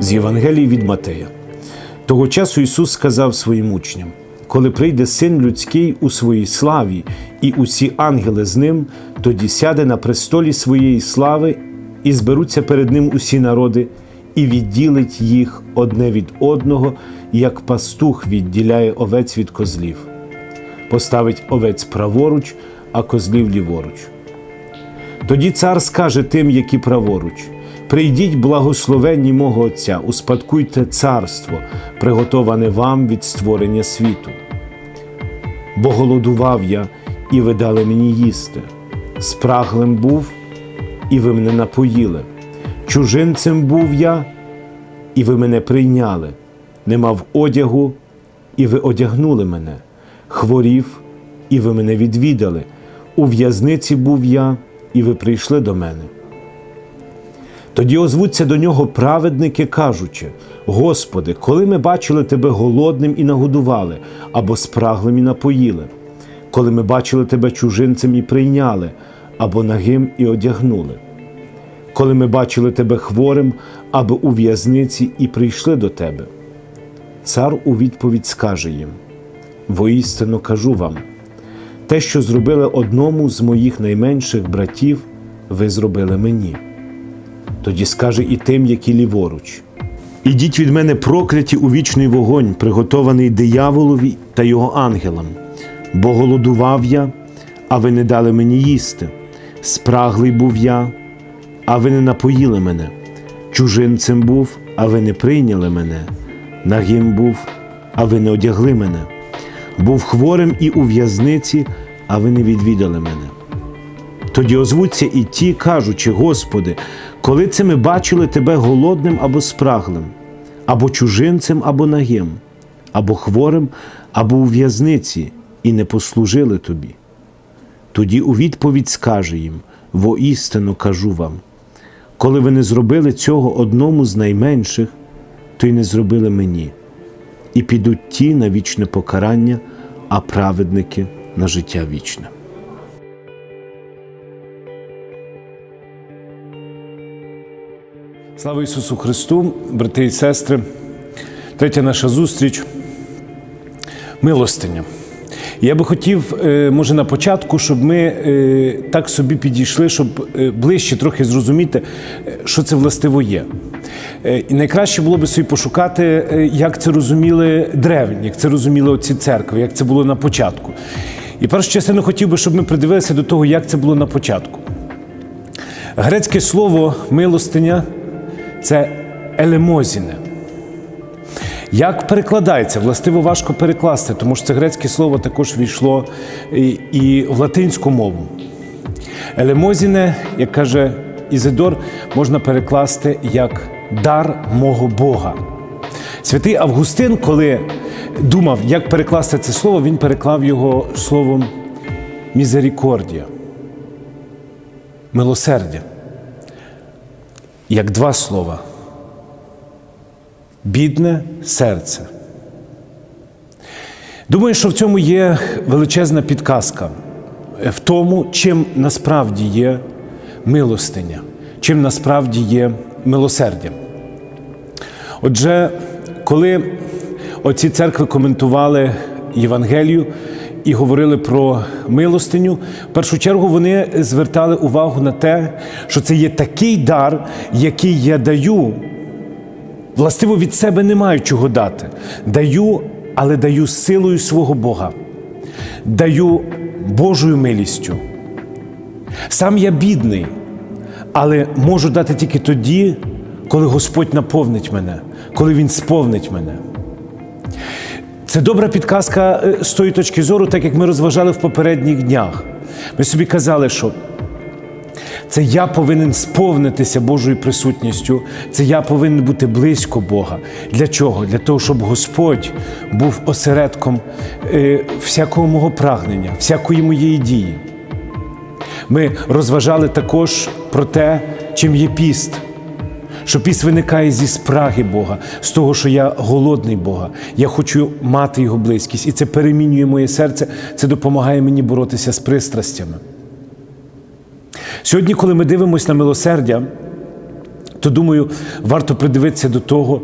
З Євангелії від Матея. Того часу Ісус сказав своїм учням: коли прийде син людський у своїй славі, і усі ангели з ним, тоді сяде на престолі своєї слави, і зберуться перед ним усі народи, і відділить їх одне від одного, як пастух відділяє овець від козлів. Поставить овець праворуч, а козлів ліворуч. Тоді цар скаже тим, які праворуч: Прийдіть, благословенні мого Отця, успадкуйте царство, приготоване вам від створення світу. Бо голодував я, і ви дали мені їсти, спраглим був, і ви мене напоїли. Чужинцем був я, і ви мене прийняли, не мав одягу, і ви одягнули мене, хворів, і ви мене відвідали. У в'язниці був я, і ви прийшли до мене. Тоді озвуться до нього праведники, кажучи: Господи, коли ми бачили Тебе голодним і нагодували, або спраглим і напоїли, коли ми бачили Тебе чужинцем і прийняли, або нагим і одягнули, коли ми бачили Тебе хворим, або у в'язниці і прийшли до Тебе. Цар у відповідь скаже їм: Воістину кажу вам, те, що зробили одному з моїх найменших братів, ви зробили мені. Тоді скаже і тим, які ліворуч. Ідіть від мене прокляті у вічний вогонь, приготований дияволові та його ангелам, бо голодував я, а ви не дали мені їсти. Спраглий був я, а ви не напоїли мене. Чужинцем був, а ви не прийняли мене. Нагим був, а ви не одягли мене. Був хворим і у в'язниці, а ви не відвідали мене. Тоді озвуться і ті, кажучи, Господи, коли це ми бачили Тебе голодним або спраглим, або чужинцем, або нагим, або хворим, або у в'язниці, і не послужили Тобі. Тоді у відповідь скаже їм: воістину кажу вам, коли ви не зробили цього одному з найменших, то й не зробили мені, і підуть ті на вічне покарання, а праведники на життя вічне. Слава Ісусу Христу, брати і сестри, третя наша зустріч милостиня. Я би хотів, е, може, на початку, щоб ми е, так собі підійшли, щоб е, ближче трохи зрозуміти, що це властиво є. І найкраще було би собі пошукати, як це розуміли древні, як це розуміли оці церкви, як це було на початку. І першу частину хотів би, щоб ми придивилися до того, як це було на початку. Грецьке слово милостиня це елемозіне. Як перекладається? Властиво важко перекласти, тому що це грецьке слово також війшло і в латинську мову. Елемозіне, як каже Ізидор, можна перекласти як дар мого Бога. Святий Августин, коли думав, як перекласти це слово, він переклав його словом мізерікордія, милосердя як два слова. Бідне серце. Думаю, що в цьому є величезна підказка в тому, чим насправді є милостиня, чим насправді є милосердя. Отже, коли оці церкви коментували Євангелію, і говорили про милостиню, в першу чергу вони звертали увагу на те, що це є такий дар, який я даю. Властиво від себе не маю чого дати. Даю, але даю силою свого Бога, даю Божою милістю. Сам я бідний, але можу дати тільки тоді, коли Господь наповнить мене, коли Він сповнить мене. Це добра підказка е, з тої точки зору, так як ми розважали в попередніх днях. Ми собі казали, що це я повинен сповнитися Божою присутністю, це я повинен бути близько Бога. Для чого? Для того, щоб Господь був осередком е, всякого мого прагнення, всякої моєї дії. Ми розважали також про те, чим є піст що піс виникає зі спраги Бога, з того, що я голодний Бога, я хочу мати Його близькість, і це перемінює моє серце, це допомагає мені боротися з пристрастями. Сьогодні, коли ми дивимося на милосердя, то думаю, варто придивитися до того,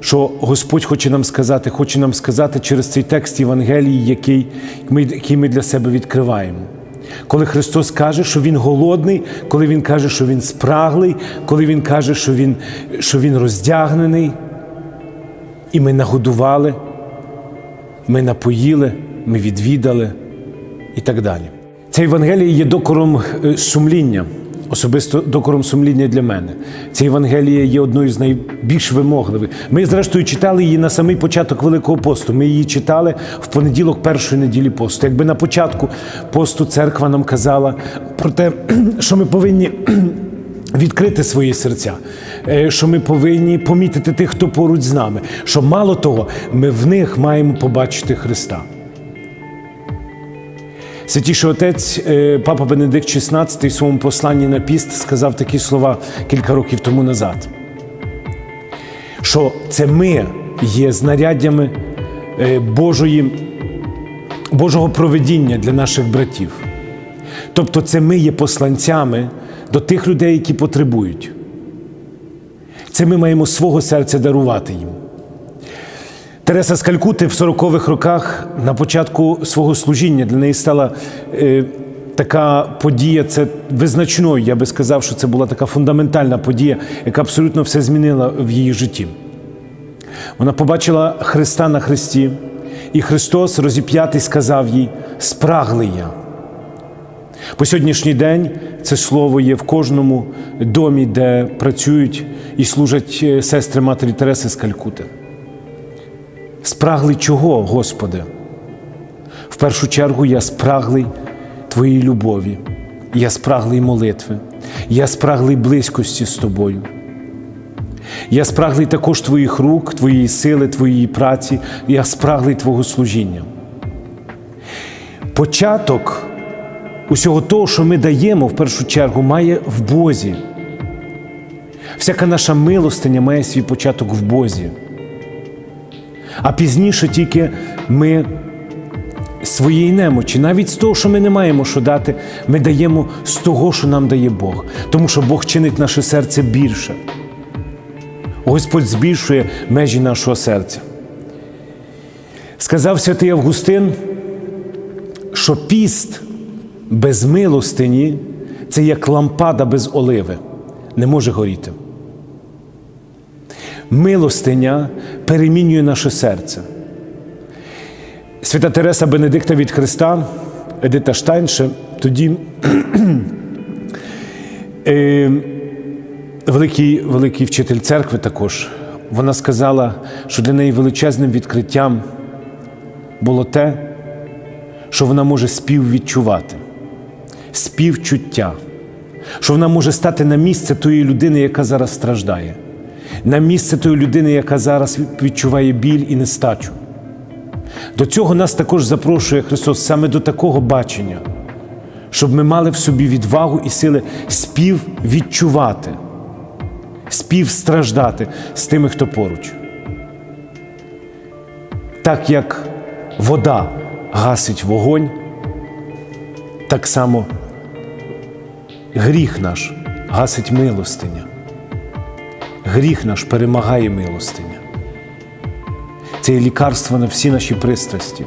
що Господь хоче нам сказати, хоче нам сказати через цей текст Євангелії, який ми, який ми для себе відкриваємо. Коли Христос каже, що Він голодний, коли Він каже, що Він спраглий, коли Він каже, що Він, що він роздягнений, і ми нагодували, ми напоїли, ми відвідали і так далі. Ця Євангелія є докором е, сумління, особисто докором сумління для мене. Ця Євангелія є одною з найбільш вимогливих. Ми, зрештою, читали її на самий початок Великого посту. Ми її читали в понеділок першої неділі посту. Якби на початку посту церква нам казала про те, що ми повинні. Відкрити свої серця, е, що ми повинні помітити тих, хто поруч з нами. Що мало того, ми в них маємо побачити Христа. Святіший отець е, Папа Бенедикт XVI в своєму посланні на піст сказав такі слова кілька років тому назад, що це ми є знаряддями е, Божої, Божого проведіння для наших братів. Тобто, це ми є посланцями до тих людей, які потребують. Це ми маємо свого серця дарувати їм. Тереса з Калькути в 40-х роках на початку свого служіння для неї стала е, така подія, це визначною. Я би сказав, що це була така фундаментальна подія, яка абсолютно все змінила в її житті. Вона побачила Христа на Христі, і Христос розіп'ятий сказав їй: Спраглий я. По сьогоднішній день це слово є в кожному домі, де працюють і служать е, сестри Матері Тереси з Калькути. Спраглий чого, Господи? В першу чергу я спраглий Твоєї любові, я спраглий молитви, я спраглий близькості з тобою. Я спраглий також Твоїх рук, Твоєї сили, Твоєї праці, я спраглий Твого служіння. Початок усього того, що ми даємо в першу чергу, має в Бозі. Всяка наша милостиня має свій початок в Бозі. А пізніше тільки ми своєї немочі, навіть з того, що ми не маємо що дати, ми даємо з того, що нам дає Бог. Тому що Бог чинить наше серце більше. Господь збільшує межі нашого серця. Сказав святий Августин, що піст без милостині це як лампада без оливи, не може горіти. Милостиня перемінює наше серце. Свята Тереса Бенедикта від Христа, Едита Штайнше, тоді е, великий, великий вчитель церкви також, вона сказала, що для неї величезним відкриттям було те, що вона може співвідчувати, співчуття, що вона може стати на місце тої людини, яка зараз страждає на місце тої людини, яка зараз відчуває біль і нестачу. До цього нас також запрошує Христос саме до такого бачення, щоб ми мали в собі відвагу і сили співвідчувати, співстраждати з тими, хто поруч. Так як вода гасить вогонь, так само гріх наш гасить милостиня гріх наш перемагає милостиня. Це є лікарство на всі наші пристрасті.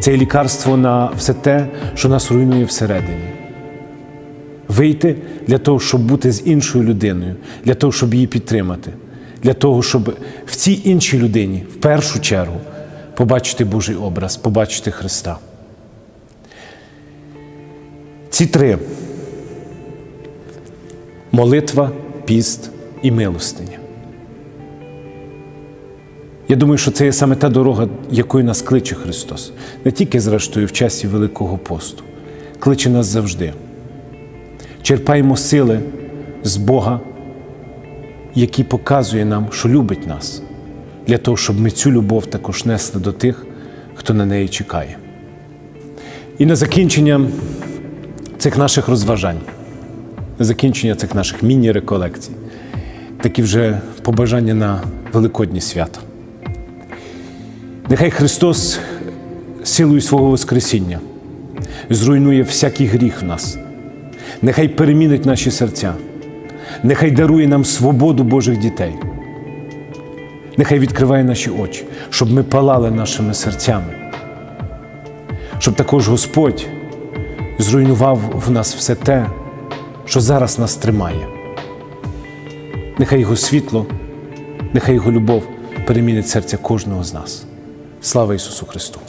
Це є лікарство на все те, що нас руйнує всередині. Вийти для того, щоб бути з іншою людиною, для того, щоб її підтримати, для того, щоб в цій іншій людині, в першу чергу, побачити Божий образ, побачити Христа. Ці три молитва, піст і милостиня. Я думаю, що це є саме та дорога, якою нас кличе Христос, не тільки, зрештою, в часі Великого посту, кличе нас завжди. Черпаємо сили з Бога, який показує нам, що любить нас, для того, щоб ми цю любов також несли до тих, хто на неї чекає. І на закінчення цих наших розважань, на закінчення цих наших міні-реколекцій такі вже побажання на Великодні свято. Нехай Христос силою свого Воскресіння зруйнує всякий гріх в нас, нехай перемінить наші серця, нехай дарує нам свободу Божих дітей. Нехай відкриває наші очі, щоб ми палали нашими серцями, щоб також Господь зруйнував в нас все те, що зараз нас тримає. Нехай Його світло, нехай Його любов перемінить серця кожного з нас. Слава Ісусу Христу!